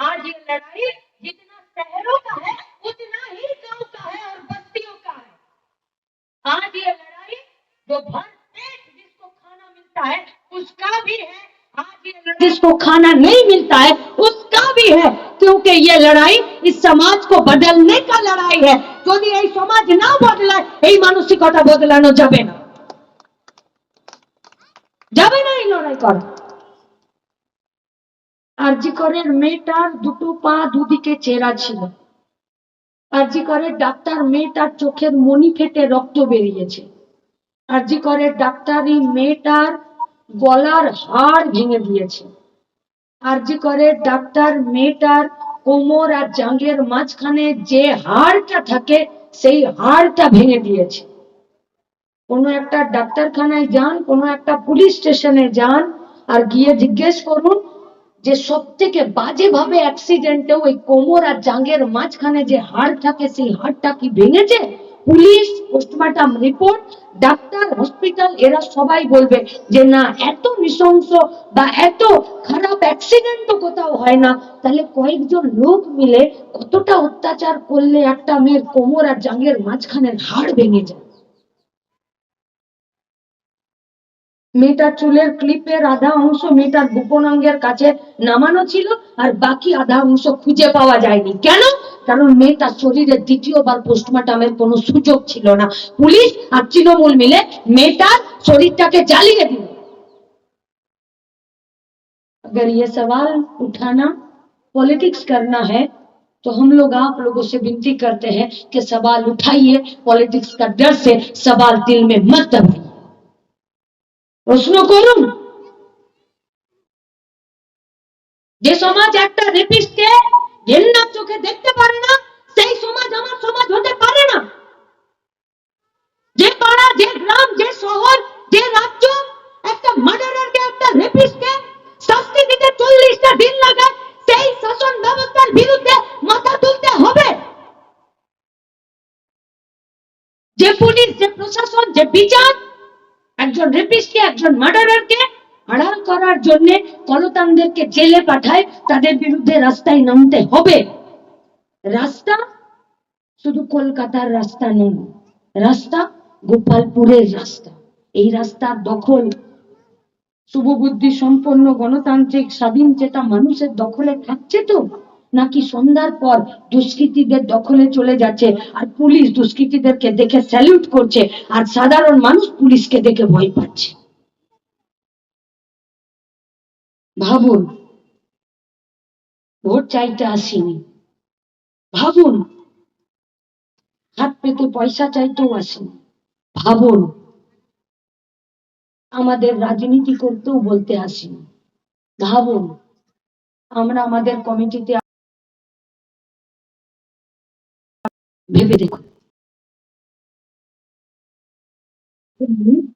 आज ये लड़ाई जितना शहरों का है उतना ही गांव का है और बस्तियों का है आज ये लड़ाई जो भर पेट जिसको खाना मिलता है उसका भी है आज ये लड़ाई जिसको खाना नहीं मिलता है उसका भी है क्योंकि ये लड़ाई इस समाज को बदलने का लड़ाई है যদি এই সমাজ না বদলায় এই মানসিকতা বদলানো যাবে না যাবে না এই লড়াই করা আরজিকরের মেয়েটার দুটো পা দুদিকে চেরা ছিল। আরজিকরের ডাক্তার মেয়েটার চোখের মনি ফেটে রক্ত বেরিয়েছে। আরজিকরের ডাক্তারি মেয়েটার গলার হাড় ভেঙে দিয়েছে। আরজিকরের ডাক্তার মেয়েটার কোমর আর জাঙ্গের মাঝখানে যে হাড়টা থাকে, সেই হাড়টা ভেঙে দিয়েছে। কোনো একটা ডাক্তারখানায় যান, কোনো একটা পুলিশ স্টেশনে যান আর গিয়ে জিজ্ঞেস করুন যে সব থেকে বাজে ভাবে অ্যাক্সিডেন্টে ওই কোমর আর জাঙ্গের মাঝখানে যে হাড় থাকে, সেই হাড়টা কি ভেঙেছে? Police postmortem report doctor hospital এরা সবাই বলবে যে না, এত নৃশংস বা এত খারাপ অ্যাক্সিডেন্টও কোথাও হয় না। তাহলে কয়েকজন লোক মিলে কতটা অত্যাচার করলে একটা মেয়ের কোমর আর জাঙ্গের মাঝখানের হাড় ভেঙে যায়? মেয়েটার চুলের ক্লিপের আধা অংশ মেয়েটার গোপন অঙ্গের কাছে নামানো ছিল আর বাকি আধা অংশ খুঁজে পাওয়া যায়নি কেন কারণ মেয়েটার শরীরে দ্বিতীয়বার পোস্টমর্টমের কোনো সুযোগ ছিল না পুলিশ আর তৃণমূল মিলে মেয়েটার শরীরটাকে জ্বালিয়ে দিল अगर ये सवाल उठाना पॉलिटिक्स करना है तो हम लोग आप लोगों से विनती करते हैं कि सवाल उठाइए पॉलिटिक्स का डर से सवाल दिल में मत दबाइए প্রশ্ন করুন। যে সমাজ একটা রেপিস্টকে ঘেন্নার চোখে দেখতে পারে না, সেই সমাজ আমার সমাজ হতে পারে না। যে পাড়া, যে গ্রাম, যে শহর, যে রাজ্য, একটা মার্ডারারকে একটা রেপিস্টকে শাস্তি দিতে চল্লিশটা দিন লাগায় সেই শাসন ব্যবস্থার বিরুদ্ধে মাথা তুলতে হবে। যে পুলিশ, যে প্রশাসন, যে বিচার একজন রেপিস্টকে একজন মার্ডারারকে আড়াল করার জন্য কলতানদেরকে জেলে পাঠায়, তাদের বিরুদ্ধে রাস্তায় নামতে হবে। রাস্তা শুধু কলকাতার রাস্তা নয়, রাস্তা গোপালপুরের রাস্তা। এই রাস্তার দখল, শুভবুদ্ধি সম্পন্ন গণতান্ত্রিক স্বাধীন চেতা মানুষের দখলে থাকছে তো নাকি সন্ধ্যার পর দুষ্কৃতীদের দখলে চলে যাচ্ছে আর পুলিশ দুষ্কৃতীদেরকে দেখে স্যালুট করছে আর সাধারণ মানুষ পুলিশকে দেখে ভয় পাচ্ছে। ভাবুন, ভোট চাইতে আসিনি। ভাবুন, হাত পেতে পয়সা চাইতেও আসিনি। ভাবুন, আমাদের রাজনীতি করতেও বলতে আসিনি। ভাবুন, আমরা আমাদের কমিটিতে DVD. Uhum.